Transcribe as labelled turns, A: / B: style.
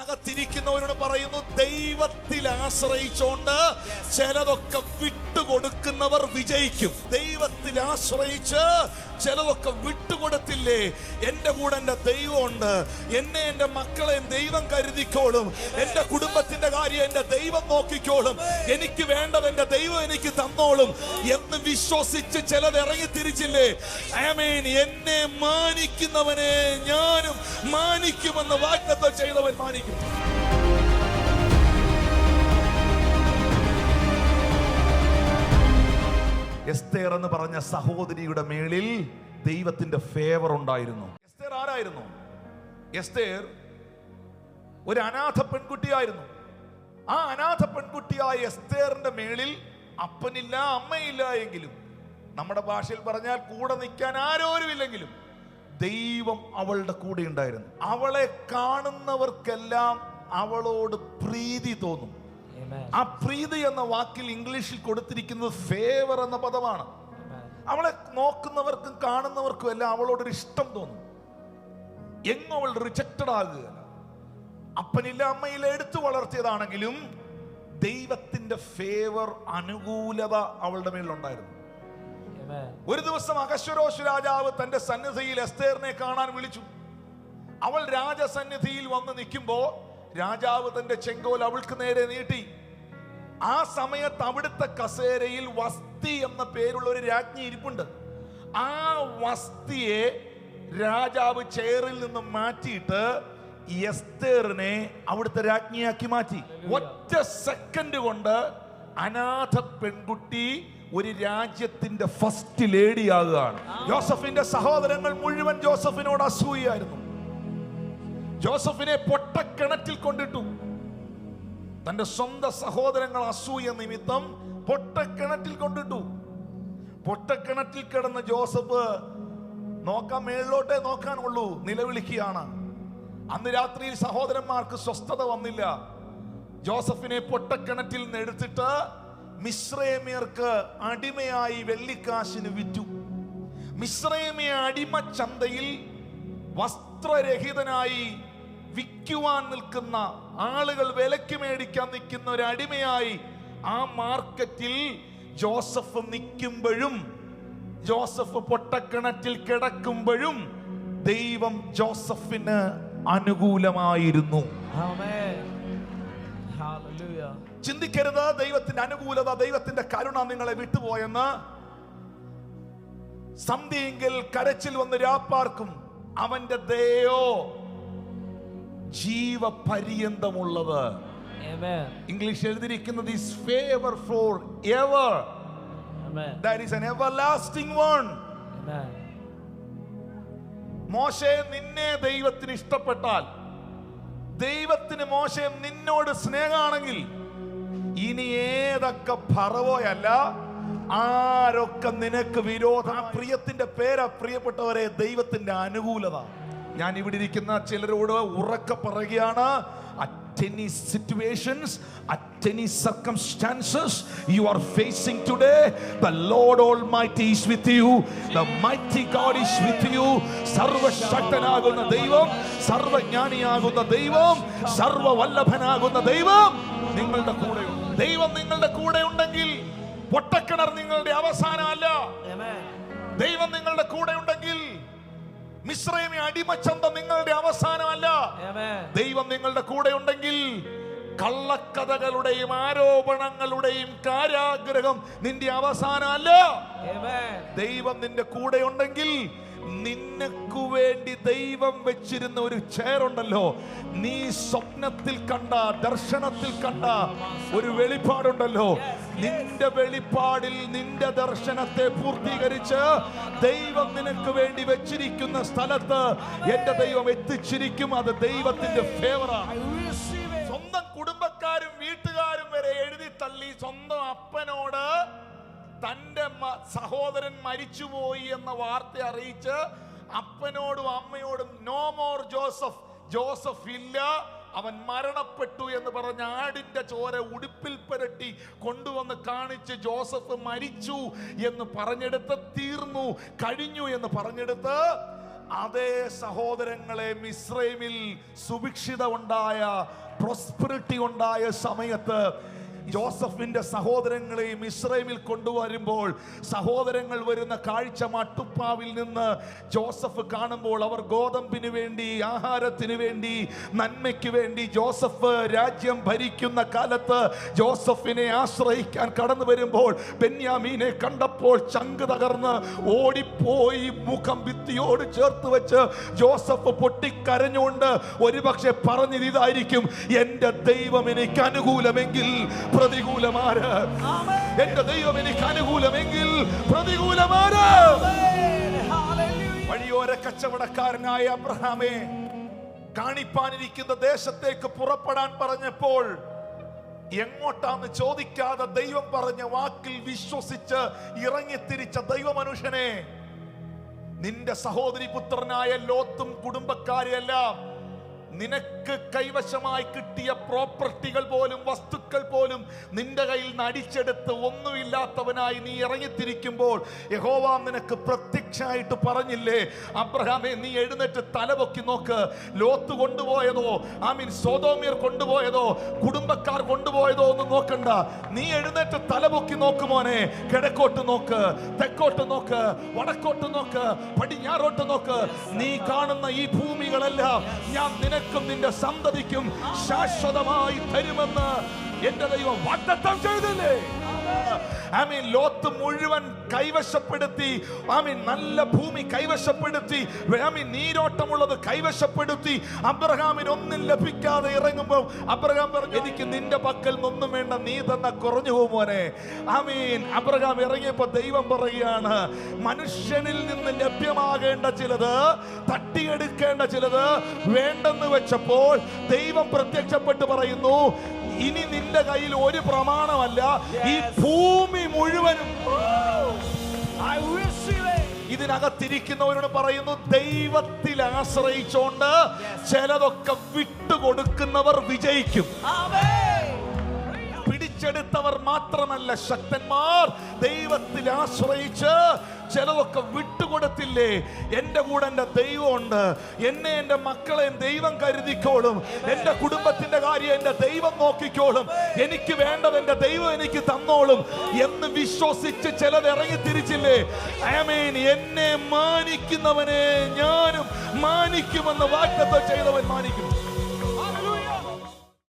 A: ഇതിനകത്തിരിക്കുന്നവരോട് പറയുന്നു ദൈവത്തിൽ ആശ്രയിച്ചുകൊണ്ട് ചിലതൊക്കെ വിട്ടുകൊടുക്കുന്നവർ വിജയിക്കും. ദൈവത്തിൽ ആശ്രയിച്ച് ചിലതൊക്കെ വിട്ടുകൊടുത്തില്ലേ? എന്റെ കൂടെ എന്റെ ദൈവമുണ്ട്. എന്നെ എന്റെ മക്കളെ ദൈവം കരുതിക്കോളും. എന്റെ കുടുംബത്തിന്റെ കാര്യം എന്റെ ദൈവം നോക്കിക്കോളും. എനിക്ക് വേണ്ടത് എന്റെ ദൈവം എനിക്ക് തന്നോളും എന്ന് വിശ്വസിച്ച് ചിലത് ഇറങ്ങി തിരിച്ചില്ലേ? ആമേൻ. എന്നെ മാനിക്കുന്നവനെ ഞാനും മാനിക്കുമെന്ന് വാഗ്ദത്തം ചെയ്തവൻ മാനിക്കും. എസ്തേർ എന്ന് പറഞ്ഞ സഹോദരിയുടെ മേളിൽ ദൈവത്തിന്റെ ഫേവർ ഉണ്ടായിരുന്നു. എസ്തേർ ആരായിരുന്നു? എസ്തേർ ഒരു അനാഥ പെൺകുട്ടിയായിരുന്നു. ആ അനാഥ പെൺകുട്ടിയായ എസ്തേറിന്റെ മേളിൽ അപ്പനില്ല അമ്മയില്ല എങ്കിലും നമ്മുടെ ഭാഷയിൽ പറഞ്ഞാൽ കൂടെ നിൽക്കാൻ ആരോരുമില്ലെങ്കിലും ദൈവം അവളുടെ കൂടെ ഉണ്ടായിരുന്നു. അവളെ കാണുന്നവർക്കെല്ലാം അവളോട് പ്രീതി തോന്നും. ആ പ്രീതി എന്ന വാക്കിൽ ഇംഗ്ലീഷിൽ കൊടുത്തിരിക്കുന്നത് ഫേവർ എന്ന പദമാണ്. അവളെ നോക്കുന്നവർക്കും കാണുന്നവർക്കും എല്ലാം അവളോടൊരു ഇഷ്ടം തോന്നും. എങ്ങും അവൾ റിജക്റ്റഡ് ആകുകയല്ല. അപ്പനില്ല അമ്മയില്ല എടുത്തു വളർത്തിയതാണെങ്കിലും ദൈവത്തിന്റെ ഫേവർ അനുകൂലത അവളുടെ
B: മേലുണ്ടായിരുന്നു.
A: ഒരു ദിവസം അകശ്വരോശ് രാജാവ് തന്റെ സന്നിധിയിൽ എസ്തേറിനെ കാണാൻ വിളിച്ചു. അവൾ രാജസന്നിധിയിൽ വന്ന് നിൽക്കുമ്പോ രാജാവ് തന്റെ ചെങ്കോൽ അവൾക്ക് നേരെ നീട്ടി. ആ സമയത്ത് അവിടുത്തെ കസേരയിൽ വസ്തി എന്ന പേരുള്ള ഒരു രാജ്ഞി ഇരിപ്പുണ്ട്. ആ വസ്തിയെ രാജാവ് ചെയറിൽ നിന്ന് മാറ്റിയിട്ട് എസ്തേറിനെ അവിടുത്തെ രാജ്ഞിയാക്കി മാറ്റി. ഒറ്റ സെക്കൻഡ് കൊണ്ട് അനാഥ പെൺകുട്ടി ഒരു രാജ്യത്തിന്റെ ഫസ്റ്റ് ലേഡി ആകുകയാണ്. ജോസഫിന്റെ സഹോദരങ്ങൾ മുഴുവൻ ജോസഫിനോട് അസൂയായിരുന്നു ജോസഫിനെ പൊട്ടക്കിണറ്റിൽ കൊണ്ടിട്ടു. തന്റെ സ്വന്തം സഹോദരങ്ങൾ അസൂയ നിമിത്തം പൊട്ടക്കിണറ്റിൽ കൊണ്ടിട്ടു. പൊട്ടക്കിണറ്റിൽ കിടന്ന ജോസഫ് നോക്കാൻ മേളിലോട്ടേ നോക്കാനുള്ളൂ നിലവിളിക്കുകയാണ്. അന്ന് രാത്രിയിൽ സഹോദരന്മാർക്ക് സ്വസ്ഥത വന്നില്ല. ജോസഫിനെ പൊട്ടക്കിണറ്റിൽ നിന്ന് മിശ്രേമിയർക്ക് അടിമയായി വെള്ളിക്കാശിന് വിറ്റു. മിശ്രേമിയ അടിമ ചന്തയിൽ വസ്ത്രരഹിതനായി വിൽക്കുവാൻ നിൽക്കുന്ന ആളുകൾ വിലക്ക് മേടിക്കാൻ നിൽക്കുന്ന ഒരു അടിമയായി ആ മാർക്കറ്റിൽ ജോസഫ് നിൽക്കുമ്പോഴും ജോസഫ് പൊട്ടക്കിണറ്റിൽ കിടക്കുമ്പോഴും ദൈവം ജോസഫിന് അനുകൂലമായിരുന്നു. ചിന്തിക്കരുത് ദൈവത്തിന്റെ അനുകൂലത ദൈവത്തിന്റെ കരുണ നിങ്ങളെ വിട്ടുപോയെന്ന്. സന്ധിയെങ്കിൽ കരച്ചിൽ വന്ന് രാപ്പാർക്കും അവന്റെ ദയോ ജീവപര്യന്തമുള്ളത്. ഇംഗ്ലീഷ് എഴുതിയിരിക്കുന്നത് is favour for ever. That is an ever one
B: Amen.
A: മോശെ നിന്നെ ദൈവത്തിന് ഇഷ്ടപ്പെട്ടാൽ ദൈവത്തിന് മോശെ നിന്നോട് സ്നേഹമാണെങ്കിൽ ഇനി ഏതൊക്കെ പറവോയല്ല ആരൊക്കെ നിനക്ക് വിരോധ പ്രിയത്തിന്റെ പേരാ പ്രിയപ്പെട്ടവരെ ദൈവത്തിന്റെ അനുകൂലത ഞാൻ ഇവിടെ ഇരിക്കുന്ന ചിലരോട് ഉറക്കെ പറയുകയാണ് at any situations situations at any circumstances you are facing today the lord almighty is with you. The mighty god is with you. സർവശക്തനാകുന്ന ദൈവം സർവജ്ഞാനിയാകുന്ന ദൈവം സർവവല്ലഭനാകുന്ന ദൈവം നിങ്ങളുടെ കൂടെയുണ്ട്. ദൈവം നിങ്ങളുടെ കൂടെ ഉണ്ടെങ്കിൽ പൊട്ടക്കിണർ നിങ്ങളുടെ അവസാനമല്ല. ദൈവം നിങ്ങളുടെ കൂടെ ഉണ്ടെങ്കിൽ മിശ്രയമി അടിമച്ചന്ത നിങ്ങളുടെ അവസാനമല്ല. ദൈവം നിങ്ങളുടെ കൂടെ ഉണ്ടെങ്കിൽ കള്ളക്കഥകളുടെയും ആരോപണങ്ങളുടെയും കാരാഗ്രഹം നിന്റെ അവസാനമല്ല. ദൈവം നിന്റെ കൂടെ ഉണ്ടെങ്കിൽ നിനക്കു വേണ്ടി ദൈവം വെച്ചിരുന്ന ഒരു ചേറുണ്ടല്ലോ നീ സ്വപ്നത്തിൽ കണ്ട ദർശനത്തിൽ കണ്ട ഒരു വെളിപ്പാടുണ്ടല്ലോ. നിന്റെ വെളിപ്പാടിൽ നിന്റെ ദർശനത്തെ പൂർത്തീകരിച്ച് ദൈവം നിനക്ക് വേണ്ടി വെച്ചിരിക്കുന്ന സ്ഥലത്ത് എന്റെ ദൈവം എത്തിച്ചിരിക്കും. അത് ദൈവത്തിന്റെ ഫേവറാണ് സ്വന്തം കുടുംബക്കാരും വീട്ടുകാരും വരെ എഴുതി തള്ളി സ്വന്തം അപ്പനോട് തന്റെ മ- സഹോദരൻ മരിച്ചുപോയി എന്ന വാർത്ത അറിയിച്ച് അപ്പനോടും അമ്മയോടും നോ മോർ ജോസഫ് ജോസഫ് ഇല്ല. അവൻ മരണപ്പെട്ടു എന്ന് പറഞ്ഞ ആടിന്റെ ചോര ഉടുപ്പിൽ പുരട്ടി കൊണ്ടുവന്ന് കാണിച്ച് ജോസഫ് മരിച്ചു എന്ന് പറഞ്ഞെടുത്ത് തീർന്നു. കഴിഞ്ഞു എന്ന് പറഞ്ഞെടുത്ത് അതേ സഹോദരങ്ങളെ മിശ്രൈമിൽ സുഭിക്ഷിത ഉണ്ടായ പ്രോസ്പെറിറ്റി ഉണ്ടായ സമയത്ത് ജോസഫിന്റെ സഹോദരങ്ങളെയും ഇസ്രയേമിൽ കൊണ്ടുവരുമ്പോൾ സഹോദരങ്ങൾ വരുന്ന കാഴ്ച മട്ടുപ്പാവിൽ നിന്ന് ജോസഫ് കാണുമ്പോൾ അവർ ഗോതമ്പിന് വേണ്ടി ആഹാരത്തിന് വേണ്ടി നന്മയ്ക്ക് വേണ്ടി ജോസഫ് രാജ്യം ഭരിക്കുന്ന കാലത്ത് ജോസഫിനെ ആശ്രയിക്കാൻ കടന്നു വരുമ്പോൾ ബെന്യാമീനെ കണ്ടപ്പോൾ ചങ്ക് തകർന്ന് ഓടിപ്പോയി മുഖം ഭിത്തിയോട് ചേർത്ത് വെച്ച് ജോസഫ് പൊട്ടിക്കരഞ്ഞുകൊണ്ട് ഒരുപക്ഷെ പറഞ്ഞത് ഇതായിരിക്കും എന്റെ ദൈവം എനിക്ക് അനുകൂലമെങ്കിൽ പ്രതികൂലമാര്. എന്റെ ദൈവം എനിക്ക് അനുകൂലമെങ്കിൽ പ്രതികൂലമാര്. വഴിയോര കച്ചവടക്കാരനായ അബ്രഹാമേ കാണിപ്പാനിരിക്കുന്ന ദേശത്തേക്ക് പുറപ്പെടാൻ പറഞ്ഞപ്പോൾ എങ്ങോട്ടാന്ന് ചോദിക്കാതെ ദൈവം പറഞ്ഞ വാക്കിൽ വിശ്വസിച്ച് ഇറങ്ങിത്തിരിച്ച ദൈവമനുഷ്യനെ നിന്റെ സഹോദരി പുത്രനായ ലോത്തും കുടുംബക്കാരെയെല്ലാം നിനക്ക് കൈവശമായി കിട്ടിയ പ്രോപ്പർട്ടികൾ പോലും വസ്തുക്കൾ പോലും നിന്റെ കയ്യിൽ നിന്ന് അടിച്ചെടുത്ത് ഒന്നുമില്ലാത്തവനായി നീ ഇറങ്ങിത്തിരിക്കുമ്പോൾ യഹോവ നിനക്ക് പ്രത്യക്ഷമായിട്ട് പറഞ്ഞില്ലേ അബ്രഹാമെ നീ എഴുന്നേറ്റ് തലപൊക്കി നോക്ക്. ലോത്ത് കൊണ്ടുപോയതോ ഐ മീൻ സോതോമിയർ കൊണ്ടുപോയതോ കുടുംബക്കാർ കൊണ്ടുപോയതോ ഒന്നും നോക്കണ്ട. നീ എഴുന്നേറ്റ് തലപൊക്കി നോക്ക് മോനെ. കിഴക്കോട്ട് നോക്ക് തെക്കോട്ട് നോക്ക് വടക്കോട്ട് നോക്ക് പടിഞ്ഞാറോട്ട് നോക്ക്. നീ കാണുന്ന ഈ ഭൂമികളെല്ലാം ഞാൻ നിനക്കും നിന്റെ സന്തതിക്കും ശാശ്വതമായി തരുമെന്ന് എന്റെ ദൈവം വാഗ്ദത്തം ചെയ്തില്ലേ? ആമീൻ ലോത്ത് മുഴുവൻ കൈവശപ്പെടുത്തി ആമീൻ നല്ല ഭൂമി കൈവശപ്പെടുത്തി ആമീൻ നീരോട്ടമുള്ളത് കൈവശപ്പെടുത്തി അബ്രഹാമിന് ഒന്നും ലഭിക്കാതെ ഇറങ്ങുമ്പോൾ അബ്രഹാം പറഞ്ഞു എനിക്ക് നിന്റെ പക്കൽ നിന്നും വേണ്ട നീ തന്ന കുറഞ്ഞു പോകുമോനെ ആമീൻ അബ്രഹാം ഇറങ്ങിയപ്പോൾ ദൈവം പറയുകയാണ് മനുഷ്യനിൽ നിന്ന് ലഭ്യമാകേണ്ട ചിലത് തട്ടിയെടുക്കേണ്ട ചിലത് വേണ്ടെന്ന് വെച്ചപ്പോൾ ദൈവം പ്രത്യക്ഷപ്പെട്ട് പറയുന്നു ഇനി നിന്റെ കയ്യിൽ ഒരു പ്രമാണമല്ല. ഈ ഭൂമി മുഴുവനും.
B: I
A: ഇതിനകത്തിരിക്കുന്നവരോട് പറയുന്നു ദൈവത്തിൽ ആശ്രയിച്ചോണ്ട് ചിലതൊക്കെ വിട്ടുകൊടുക്കുന്നവർ വിജയിക്കും. പിടിച്ചെടുത്തവർ മാത്രമല്ല ശക്തന്മാർ. ദൈവത്തിൽ ആശ്രയിച്ച് ചിലതൊക്കെ വിട്ടുകൊടുത്തില്ലേ? എന്റെ കൂടെ എന്റെ ദൈവമുണ്ട്. എന്നെ എന്റെ മക്കളെ ദൈവം കരുതിക്കോളും. എന്റെ കുടുംബത്തിന്റെ കാര്യം എന്റെ ദൈവം നോക്കിക്കോളും. എനിക്ക് വേണ്ടത് എന്റെ ദൈവം എനിക്ക് തന്നോളും എന്ന് വിശ്വസിച്ച് ചിലത് ഇറങ്ങി തിരിച്ചില്ലേ? ആമേൻ. എന്നെ മാനിക്കുന്നവനെ ഞാനും മാനിക്കുമെന്ന് വാഗ്ദത്തം ചെയ്തവൻ മാനിക്കും